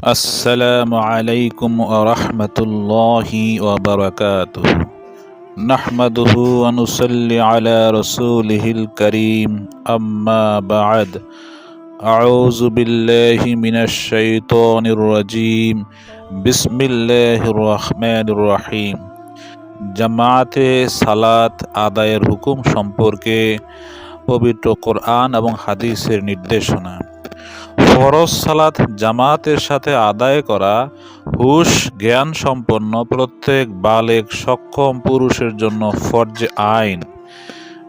আসসালামু আলাইকুম রাহমাতুল্লাহি ওয়া বারাকাতুহু। নাহমাদুহু ওয়া নুসাল্লি আলা রাসূলিহিল কারীম। আম্মা বা'দ। আউযু বিল্লাহি মিনাশ শাইতানির রাজীম। বিসমিল্লাহির রহমানির রহিম। জামাতে সালাত আদায়ের হুকুম সম্পর্কে পবিত্র কোরআন এবং হাদিসের নির্দেশনা। ফরজ সালাত জামাতের সাথে আদায় করা, হুশ জ্ঞান সম্পন্ন প্রত্যেক বালেক সক্ষম পুরুষের জন্য ফরজে আইন।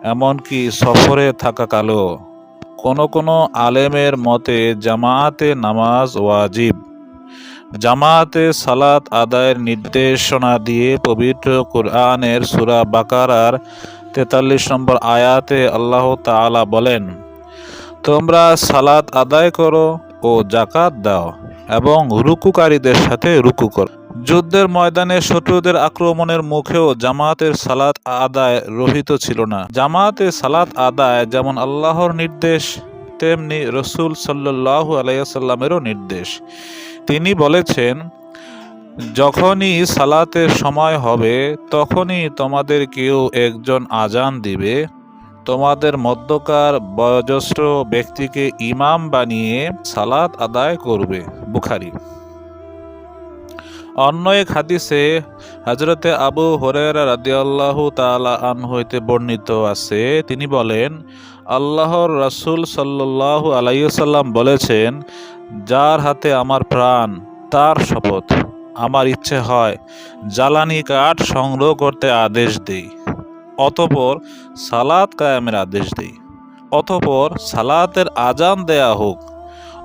এমনকি সফরে থাকাকালেও কোনো কোনো আলেমের মতে জামাতে নামাজ ওয়াজিব। জামাতে সালাত আদায়ের নির্দেশনা দিয়ে পবিত্র কোরআনের সুরা বাকারার তেতাল্লিশ নম্বর আয়াতে আল্লাহ তাআলা বলেন তোমরা সালাত আদায় করো ও জাকাত দাও এবং রুকুকারীদের সাথে রুকু করো। যুদ্ধের ময়দানে শত্রুদের আক্রমণের মুখেও জামাতের সালাত আদায় রহিত ছিল না। জামাতে সালাত আদায় যেমন আল্লাহর নির্দেশ, তেমনি রসুল সাল্লাহ আলাইসাল্লামেরও নির্দেশ। তিনি বলেছেন, যখনই সালাতের সময় হবে, তখনই তোমাদের কেউ একজন আজান দিবে। তোমাদের মধ্যকার বয়োজ্যেষ্ঠ ব্যক্তিকে ইমাম বানিয়ে সালাত আদায় করবে বুখারি। অন্য এক হাদিসে হজরতে আবু হরেরা রাদিয়াল্লাহু তাআলা আন হইতে বর্ণিত আছে, তিনি বলেন, আল্লাহর রাসূল সাল্লাল্লাহু আলাইহি সাল্লাম বলেছেন, যার হাতে আমার প্রাণ, তার শপথ। আমার ইচ্ছে হয়, জ্বালানি কাঠ সংগ্রহ করতে আদেশ দেই অতপর সালাত কায়ামের আদেশ দেই। অতপর সালাতের আজান দেয়া হোক।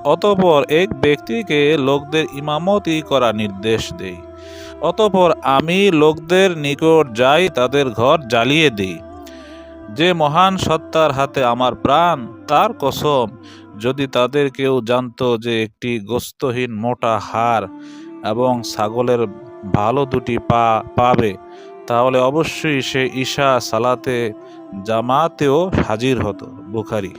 অতপর এক ব্যক্তিকে লোকদের ইমামতি করা নির্দেশ দেই। অতপর আমি লোকদের নিকট যাই, তাদের ঘর জ্বালিয়ে দিই। যে মহান সত্তার হাতে আমার প্রাণ, তার কসম, যদি তাদের কেউ জানতো যে একটি গোস্তহীন মোটা হাড় এবং ছাগলের ভালো দুটি পা পাবে তাহলে অবশ্যই সে ঈশা সালাতে জামাতেও হাজির হতো, বুখারি।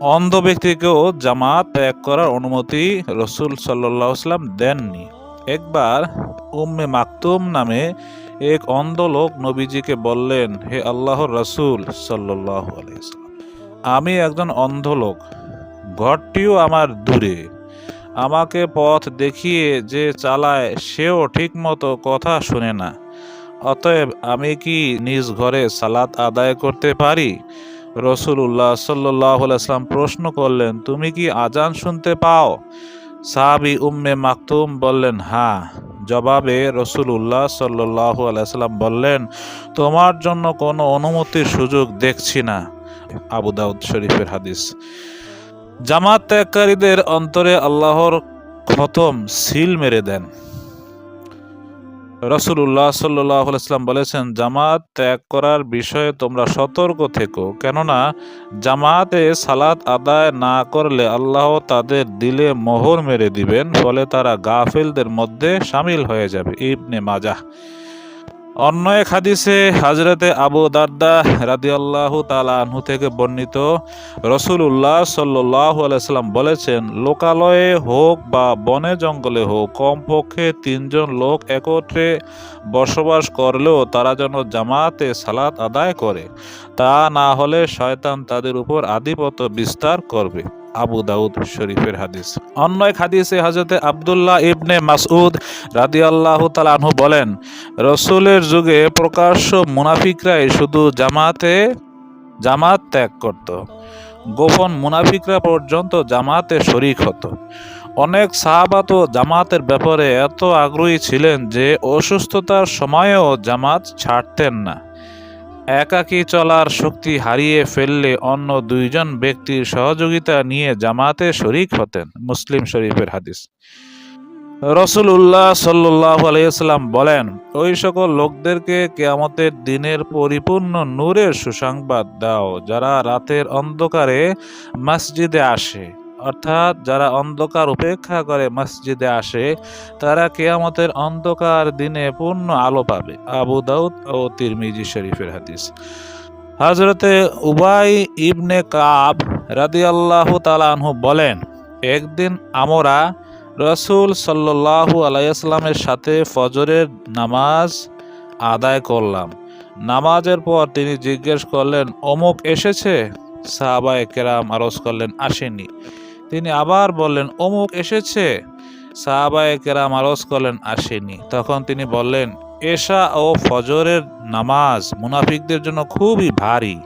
অন্ধ ব্যক্তিকেও জামাত ত্যাগ করার অনুমতি রসুল সাল্লাম দেননি। একবার উম্মে মাকতুম নামে এক অন্ধ লোক নবীজিকে বললেন, হে আল্লাহর রসুল সাল্লাহ আমি একজন অন্ধ লোক। ঘরটিও আমার দূরে। আমাকে পথ দেখিয়ে যে চালায়, সেও ঠিকমতো কথা শুনে না। অতএব আমি কি নিজ ঘরে সালাত আদায় করতে পারি? রসুল্লাহ সাল্লাহ আসলাম প্রশ্ন করলেন, তুমি কি আজান শুনতে পাও? সাহাবি উম্মে মাকতুম বললেন হ্যাঁ। জবাবে রসুল্লাহ সাল্লাহ আলাইসাল্লাম বললেন, তোমার জন্য কোনো অনুমতির সুযোগ দেখছি না। আবু দাউদ শরীফের হাদিস। জামাত ত্যাগকারীদের অন্তরে আল্লাহর খতম সিল মেরে দেন। রসুল্লাহ সাল্লাম বলেছেন, জামাত ত্যাগ করার বিষয়ে তোমরা সতর্ক থেকো, কেননা জামাতে সালাত আদায় না করলে আল্লাহ তাদের দিলে মোহর মেরে দিবেন, ফলে তারা গাফিলদের মধ্যে সামিল হয়ে যাবে। ইবনে মাজাহ অন্য এক হাদিসে হাজরতে আবু দারদা রাদি আল্লাহ আনহু থেকে বর্ণিত রসুল উল্লাহ সাল্লাহ আলাইসাল্লাম বলেছেন, লোকালয়ে হোক বা বনে জঙ্গলে হোক, কমপক্ষে তিনজন লোক একত্রে বসবাস করলেও তারা যেন জামাতে সালাত আদায় করে। তা না হলে শয়তান তাদের উপর আধিপত্য বিস্তার করবে। আবু দাউদ শরীফের হাদিস। অন্য এক হাদিসে হজরতে আবদুল্লাহ ইবনে মাসউদ রাদি আল্লাহ তালাহু বলেন, রসুলের যুগে প্রকাশ্য মুনাফিকরাই শুধু জামাতে জামাত ত্যাগ করত। গোপন মুনাফিকরা পর্যন্ত জামাতে শরিক হতো। অনেক সাহাবাত ও জামাতের ব্যাপারে এত আগ্রহী ছিলেন যে অসুস্থতার সময়েও জামাত ছাড়তেন না। একাকী চলার শক্তি হারিয়ে ফেললে অন্য দুইজন ব্যক্তির সহযোগিতা নিয়ে জামাতে শরিক হতেন, মুসলিম শরীফের হাদিস। রসুল উল্লাহ সাল্লাহ আলাইসাল্লাম বলেন, ওই সকল লোকদেরকে কেয়ামতের দিনের পরিপূর্ণ নূরের সুসংবাদ দাও যারা রাতের অন্ধকারে মসজিদে আসে। অর্থাৎ যারা অন্ধকার উপেক্ষা করে মসজিদে আসে, তারা কেয়ামতের অন্ধকার দিনে পূর্ণ আলো পাবে। আবু দাউদ ও তিরমিজি শরীফের হাদিস। হজরতে উবাই ইবনে কাব রাদি আল্লাহ তালানহু বলেন, একদিন আমরা রসুল সাল্লাল্লাহু আলাইসাল্লামের সাথে ফজরের নামাজ আদায় করলাম। নামাজের পর তিনি জিজ্ঞেস করলেন, অমুক এসেছে? সাহাবায়ে কেরাম আরজ করলেন, আসেনি। তিনি আবার বললেন, অমুক এসেছে? সাহাবায়ে কেরাম আরজ করলেন আসেনি তখন তিনি বললেন, এশা ও ফজরের নামাজ মুনাফিকদের জন্য খুবই ভারী।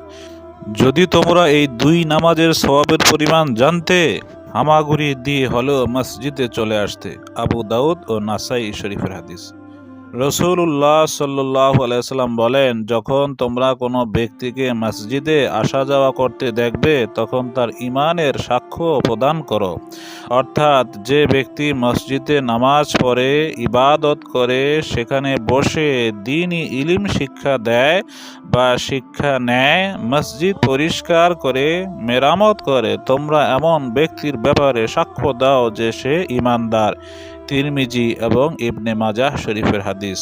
যদি তোমরা এই দুই নামাজের সওয়াবের পরিমাণ জানতে, হামাগুড়ি দিয়ে হলেও মসজিদে চলে আসতে। আবু দাউদ ও নাসাই শরীফের হাদিস। রসুল্লাহ সাল্লাহ আলাইসাল্লাম বলেন, যখন তোমরা কোনো ব্যক্তিকে মসজিদে আসা যাওয়া করতে দেখবে, তখন তার ইমানের সাক্ষ্য প্রদান করো। অর্থাৎ যে ব্যক্তি মসজিদে নামাজ পড়ে, ইবাদত করে, সেখানে বসে দিনই ইলিম শিক্ষা দেয় বা শিক্ষা নেয়, মসজিদ পরিষ্কার করে, মেরামত করে, তোমরা এমন ব্যক্তির ব্যাপারে সাক্ষ্য দাও যে সে ইমানদার তিরমিজি এবং ইবনে মাজাহ শরীফের হাদিস।